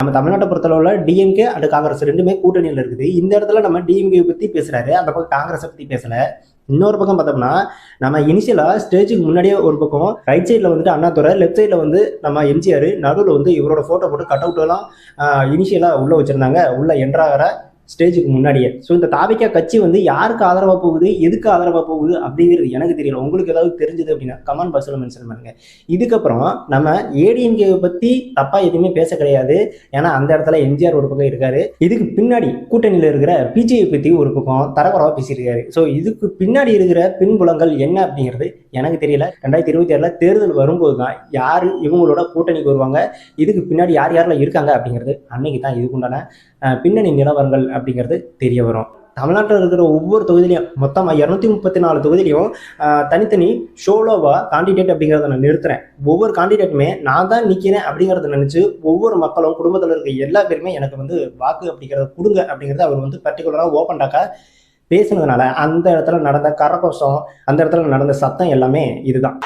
நம்ம தமிழ்நாட்டை பொறுத்தளவுல டிஎம்கே அண்ட் காங்கிரஸ் ரெண்டுமே கூட்டணியில் இருக்குது. இந்த இடத்துல நம்ம டிஎம்கே பத்தி பேசுறாரு. அந்த பக்கம் காங்கிரஸை பத்தி பேசல. இன்னொரு பக்கம் பார்த்தோம்னா நம்ம இனிஷியலாக ஸ்டேஜுக்கு முன்னாடியே ஒரு பக்கம் ரைட் சைடில் வந்துட்டு அண்ணாதுரை லெஃப்ட் சைடில் வந்து நம்ம எம்ஜிஆர் நடுவில் வந்து இவரோட ஃபோட்டோ போட்டு கட் அவுட்டெல்லாம் இனிஷியலாக உள்ளே வச்சுருந்தாங்க. உள்ள என்ட்ராகிற ஸ்டேஜுக்கு முன்னாடியே. ஸோ இந்த தாபிக்கா கட்சி வந்து யாருக்கு ஆதரவாக போகுது? எதுக்கு ஆதரவாக போகுது? அப்படிங்கிறது எனக்கு தெரியல. உங்களுக்கு ஏதாவது தெரிஞ்சது அப்படின்னா கமெண்ட் பாக்ஸில் மென்ஷன் பண்ணுங்க. இதுக்கப்புறம் நம்ம ஏடிஎம்கேவை பற்றி தப்பாக எதுவுமே பேச கிடையாது. ஏன்னா அந்த இடத்துல எம்ஜிஆர் ஒரு பக்கம் இருக்காரு. இதுக்கு பின்னாடி கூட்டணியில் இருக்கிற பிஜேபி பற்றி ஒரு பக்கம் தரக்குறவாக பேசியிருக்காரு. ஸோ இதுக்கு பின்னாடி இருக்கிற பின்புலங்கள் என்ன அப்படிங்கிறது எனக்கு தெரியல. ரெண்டாயிரத்தி இருபத்தி ஆறில் தேர்தல் வரும்போது தான் யார் இவங்களோட கூட்டணிக்கு வருவாங்க? இதுக்கு பின்னாடி யார் யாரெல்லாம் இருக்காங்க அப்படிங்கிறது அன்னைக்கு தான் இதுக்குண்டான பின்னணி நிலவரங்கள் அப்படிங்கிறது தெரிய வரும். தமிழ்நாட்டில் இருக்கிற ஒவ்வொரு தொகுதியிலையும் மொத்தமாக இரநூத்தி முப்பத்தி நாலு தொகுதியிலையும் தனித்தனி ஷோலோவா காண்டிடேட் அப்படிங்கிறத நான் நிறுத்துறேன். ஒவ்வொரு காண்டிடேட்டுமே நான் தான் நிற்கிறேன் அப்படிங்கிறத நினச்சி ஒவ்வொரு மக்களும் குடும்பத்தில் இருக்க எல்லா பேருமே எனக்கு வந்து வாக்கு அப்படிங்கிறத கொடுங்க அப்படிங்கிறத அவர் வந்து பர்டிகுலராக ஓப்பன் டாக்கா பேசுனதுனால அந்த இடத்துல நடந்த கரகோஷம் அந்த இடத்துல நடந்த சத்தம் எல்லாமே இதுதான்.